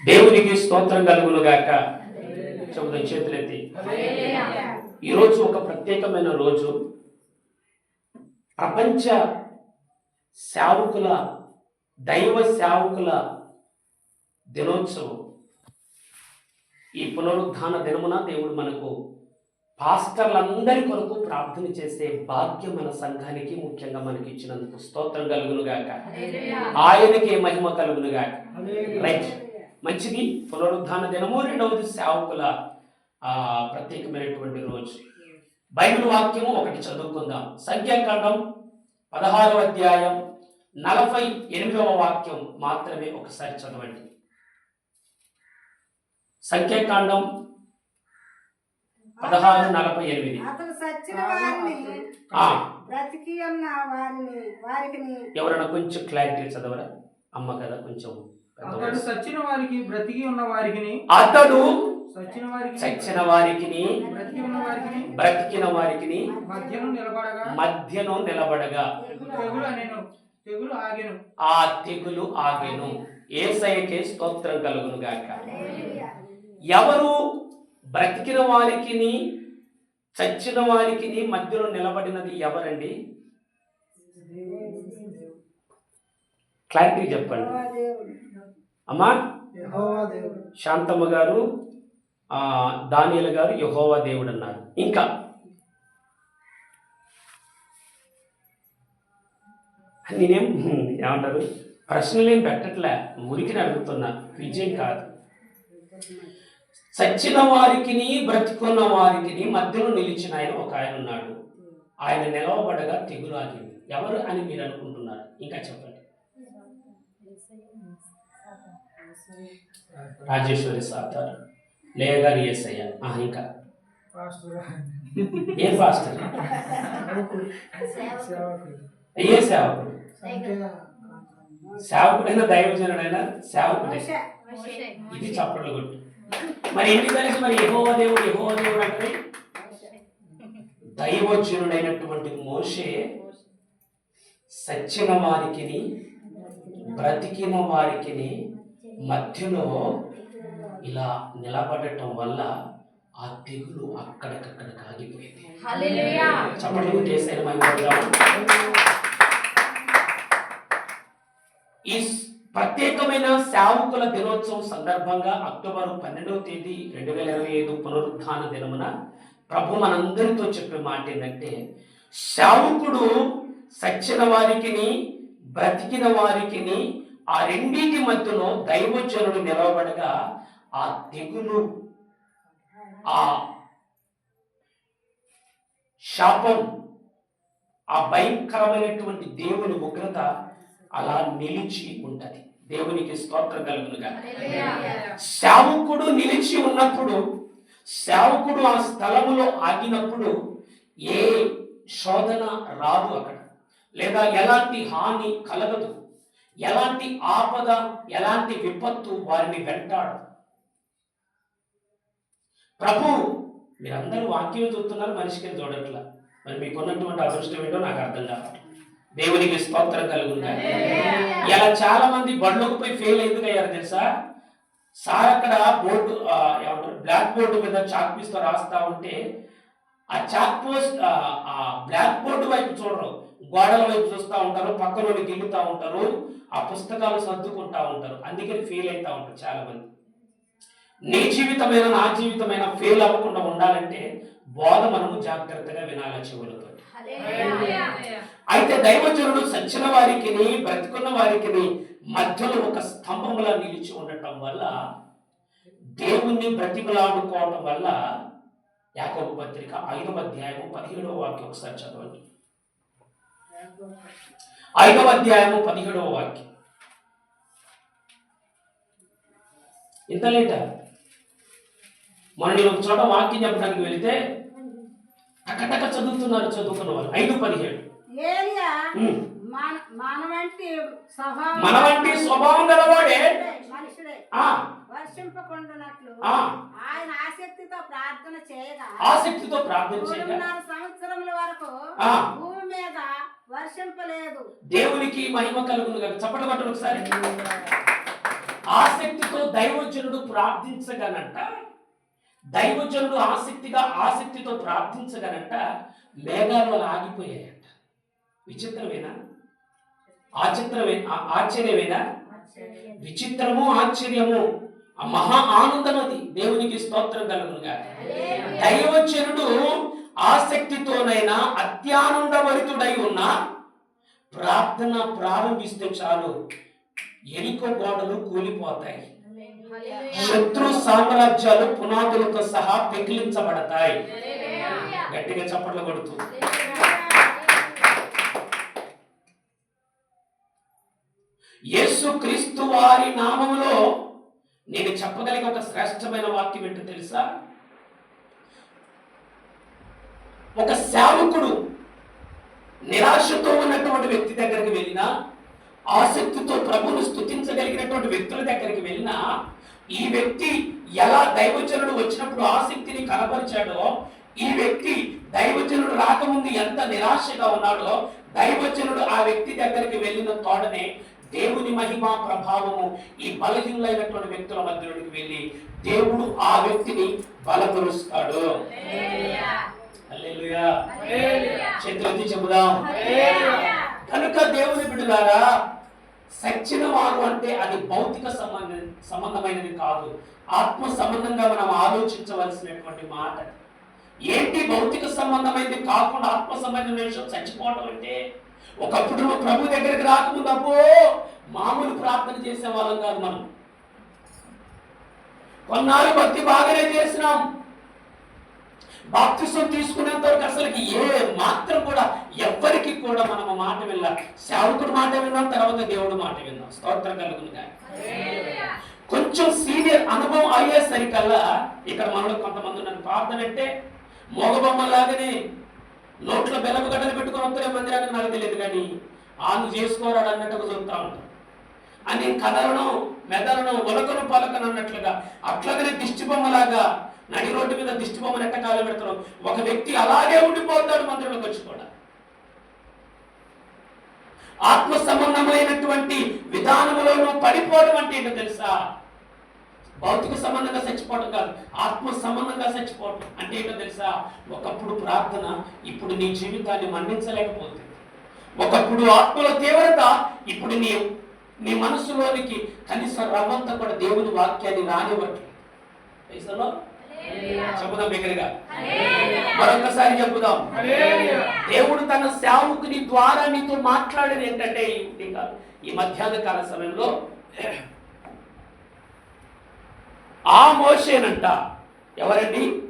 దేవునికి స్తోత్రం కలుగును గాక చెబుదాం చేతులెత్తి ఈరోజు ఒక ప్రత్యేకమైన రోజు. ప్రపంచ సేవకుల దైవ సేవకుల దినోత్సవం. ఈ పునరుద్ధాన దినమున దేవుడు మనకు పాస్టర్లందరి కొరకు ప్రార్థన చేసే భాగ్యం మన సంఘానికి ముఖ్యంగా మనకి ఇచ్చినందుకు స్తోత్రం కలుగును గాక ఆయనకే మహిమ కలుగును గాక రైట్. మంచిది. పునరుద్ధాన దినము రెండవది సేవకుల ఆ, ప్రత్యేకమైనటువంటి రోజు. బైబిల్ వాక్యము ఒకటి చదువుకుందాం. సంఖ్యాకాండం పదహారవ అధ్యాయం నలభై ఎనిమిదవ వాక్యం మాత్రమే ఒకసారి చదవండి. సంఖ్యాకాండం పదహారు నలభై ఎనిమిది. ఎవరైనా కొంచెం క్లారిటీ చదవరా? అమ్మ కదా కొంచెం అతడు. సచ్చిన వారికి బ్రతికి ఉన్న వారికి అతడు సచ్చిన వారికి చచ్చిన వారికిని బ్రతికి ఉన్న వారికి బ్రతికిన వారికిని మధ్యను నిలబడగా మధ్యను నిలబడగా తెగులు నేను తెగులు ఆగెను. ఆ తెగులు ఆగెను. ఏసయ్యకే స్తోత్రం కలుగును గాక. ఎవరు బ్రతికిన వారికిని చచ్చిన వారికిని మధ్యలో నిలబడినది ఎవరండి? క్లారిటీ చెప్పండి. దేవుడు. అమ్మా? శాంతమ్మ గారు ఆ, దానియలు గారు యహోవా దేవుడు అన్నారు. ఇంకా. నేనేం ఏమంటారు? ప్రశ్నలు ఏం పెట్టట్లే. మురికిని అడుగుతున్నా. విజయం కాదు. చచ్చిన వారికిని బ్రతికున్న వారికిని మధ్యలో నిలిచిన ఆయన ఒక ఆయన ఉన్నాడు. ఆయన నిలవబడగా తెగులు ఆగింది ఎవరు అని మీరు అనుకుంటున్నారు? ఇంకా చెప్పండి. రాజేశ్వరి సాతారు. లేయ గారు ఏసయ్య ఆ, ఇంకా ఏ సేవకుడు ఏ సేవకుడు? సేవకుడైన దైవజనుడైన సేవకుడే. ఇది చప్పట్లు కొట్టు. మరి ఎందుకు కలిసి మరి యహోవ దేవుడు యహోవ దేవుడు అంటే దైవజనుడైనటువంటి మోషే సచ్చిన వారికిని బ్రతికిన వారికిని మధ్యలో ఇలా నిలబడటం వల్ల ఆ తెగులు అక్కడికక్కడ కాగిపోయింది. చప్పట్లు కొట్టేసారు ఈ ప్రత్యేకమైన సేవకుల దినోత్సవం సందర్భంగా అక్టోబర్ పన్నెండవ తేదీ రెండు వేల ఇరవై ఐదు పునరుద్ధాన దినమున ప్రభు మనందరితో చెప్పే మాట ఏంటంటే సేవకుడు సచ్చిన వారికిని బ్రతికిన వారికిని ఆ రెండింటి మధ్యలో దైవజనుడు నిలవబడగా ఆ తెగులు ఆ శాపం ఆ భయంకరమైనటువంటి దేవుని ఉగ్రత అలా నిలిచి ఉంటది. దేవునికి స్తోత్రం కలుగునుగా. సేవకుడు నిలిచి ఉన్నప్పుడు సేవకుడు ఆ స్థలములో ఆగినప్పుడు ఏ శోధన రాదు అక్కడ. లేదా ఎలాంటి హాని కలగదు. ఎలాంటి ఆపద ఎలాంటి విపత్తు వారిని వెంటాడు? ప్రభు మీరందరూ వాక్యం చూస్తున్నారు మనిషికి చూడట్లా? మరి మీకున్నటువంటి అదృష్టం ఏంటో నాకు అర్థం కావట్లేదు. దేవునికి స్తోత్రం కలుగుందా? ఇలా చాలా మంది బడిలోకి పోయి ఫెయిల్ ఎందుకు అయ్యారు తెలుసా? సార్ అక్కడ బోర్డు ఏమంటారు బ్లాక్ బోర్డు మీద చాక్ పీస్తో రాస్తా ఉంటే ఆ చాక్ పోస్ట్ ఆ బ్లాక్ బోర్డు వైపు చూడరు. గోడల వైపు చూస్తూ ఉంటారు పక్కనోడి గిల్లుతూ ఉంటారు ఆ పుస్తకాలు సర్దుకుంటా ఉంటారు. అందుకని ఫెయిల్ అవుతూ ఉంటారు చాలా మంది నీ జీవితమైన నా జీవితమైన ఫెయిల్ అవ్వకుండా ఉండాలంటే బోధ మనము జాగ్రత్తగా వినాలి చెవులతో అయితే దైవజనుడు సచ్చిన వారికి బ్రతుకున్న వారికి మధ్యలో ఒక స్తంభములా నిలిచి ఉండటం వల్ల దేవుణ్ణి బ్రతిమలాడుకోవటం వల్ల యాకోబు పత్రిక ఐదవ అధ్యాయము పదిహేడవ వాక్యం ఒకసారి చదవండి. ఐదవ అధ్యాయము పదిహేడవ వాక్యం. ఇంత లేట మొన్న నేను ఒక చోట వాక్యం చెప్పడానికి వెళితే టకటక చదువుతున్నారు చదువుకున్న వాళ్ళు. ఐదు పదిహేడు. మన మన వంటి స్వభావం మన గలవాడే. ఆయన ఆసక్తితో ప్రార్థన చేయగా ఆసక్తితో ప్రార్థన చేయగా సంవత్సరముల వరకు వర్షింపలేదు. దేవునికి మహిమ కలుగును కదా చప్పట కొట్టండి ఒకసారి. ఆసక్తితో దైవజనుడు ప్రార్థించగనంట దైవజనుడు ఆసక్తిగా ఆసక్తితో ప్రార్థించగనంట మేఘాలు ఆగిపోయాయంట. విచిత్రమేనా? ఆచిత్రమే ఆశ్చర్యమేనా? విచిత్రము ఆశ్చర్యము. ఆ మహా ఆనందం అది. దేవునికి స్తోత్రం కలుగునుగా దైవజనుడు ఆసక్తితోనైనా అత్యానందభరితుడై ఉన్న ప్రార్థన ప్రారంభిస్తే చాలు. ఎరికో గోడలు కూలిపోతాయి. శత్రు సామ్రాజ్యాలు పునాదులతో సహా పెకిలించబడతాయి. గట్టిగా చప్పట్లు కొడుతూ. యేసు క్రీస్తు వారి నామములో నేను చెప్పగలిగే ఒక శ్రేష్టమైన వాక్యం ఏంటో తెలుసా? ఒక సేవకుడు నిరాశతో ఉన్నటువంటి వ్యక్తి దగ్గరికి వెళ్ళినా ఆసక్తితో ప్రభువును స్థుతించగలిగినటువంటి వ్యక్తుల దగ్గరికి వెళ్ళినా ఈ వ్యక్తి ఎలా దైవజనుడు వచ్చినప్పుడు ఆసక్తిని కనబరిచాడో ఈ వ్యక్తి దైవజనుడు రాకముందు ఎంత నిరాశగా ఉన్నాడో దైవజనుడు ఆ వ్యక్తి దగ్గరికి వెళ్ళిన తోడనే దేవుని మహిమ ప్రభావము ఈ బలహీనులైనటువంటి వ్యక్తుల మధ్యలోకి వెళ్ళి దేవుడు ఆ వ్యక్తిని బలపరుస్తాడు. చేతులెత్తి చెబుదాం కనుక దేవుని బిడ్డలారా సచ్చిన వారు అంటే అది భౌతిక సంబంధ సంబంధమైనది కాదు. ఆత్మ సంబంధంగా మనం ఆలోచించవలసినటువంటి మాట. ఏంటి భౌతిక సంబంధమైనది కాకుండా ఆత్మ సంబంధమైన విషయం చచ్చిపోవడం అంటే? ఒకప్పుడు నువ్వు ప్రభు దగ్గరికి రాకముందు అబ్బో మామూలు ప్రార్థన చేసే వాళ్ళం కాదు మనం. కొన్నాళ్ళు భక్తి బాగానే చేసినాం. బాప్తిసం తీసుకునేంత వరకు అసలుకి ఏ మాత్రం కూడా ఎవ్వరికి కూడా మనం మాట విన్నాం సేవకుడు మాట విన్నాం తర్వాత దేవుడు మాట విన్నాం. స్తోత్రం కలుగును కానీ కొంచెం సీనియర్ అనుభవం అయ్యేసరికల్లా ఇక్కడ మనలో కొంతమంది నన్ను ప్రార్థన అంటే నోట్లో బెలపు గడ్డలు పెట్టుకొని వస్తున్న మందిరానికి నాకు తెలియదు కానీ ఆను చేసుకోరాడు అన్నట్టుగా చూస్తూ ఉంటాం అని కదలను మెదలను ఉలకను పలకను అన్నట్లుగా అట్లాగనే దిష్టి బొమ్మలాగా నడి రోడ్డు మీద దిష్టి బొమ్మను ఎట్ట కాలు పెడతారు ఒక వ్యక్తి అలాగే ఉండిపోతాడు మందిరంలోకి వచ్చి కూడా. ఆత్మ సంబంధమైనటువంటి విధానములోనూ పడిపోవడం అంటే ఏంటో తెలుసా? భౌతిక సంబంధంగా చచ్చిపోవడం కాదు. ఆత్మ సంబంధంగా చచ్చిపోవడం అంటే ఏంటో తెలుసా? ఒకప్పుడు ప్రార్థన ఇప్పుడు నీ జీవితాన్ని మన్నించలేకపోతుంది ఒకప్పుడు ఆత్మల తీవ్రత ఇప్పుడు నీ నీ మనసులోనికి కనీసం రవ్వంతా కూడా దేవుని వాక్యాన్ని రానివ్వట్లేదు. పైసలో చెబుదాం బిగ్గరగా. మరొకసారి చెబుదాం. దేవుడు తన సేవకుని ద్వారా నీతో మాట్లాడేది ఏంటంటే ఈ మధ్యాహ్న కాల సమయంలో ఆ మోషేనంట. ఎవరండి?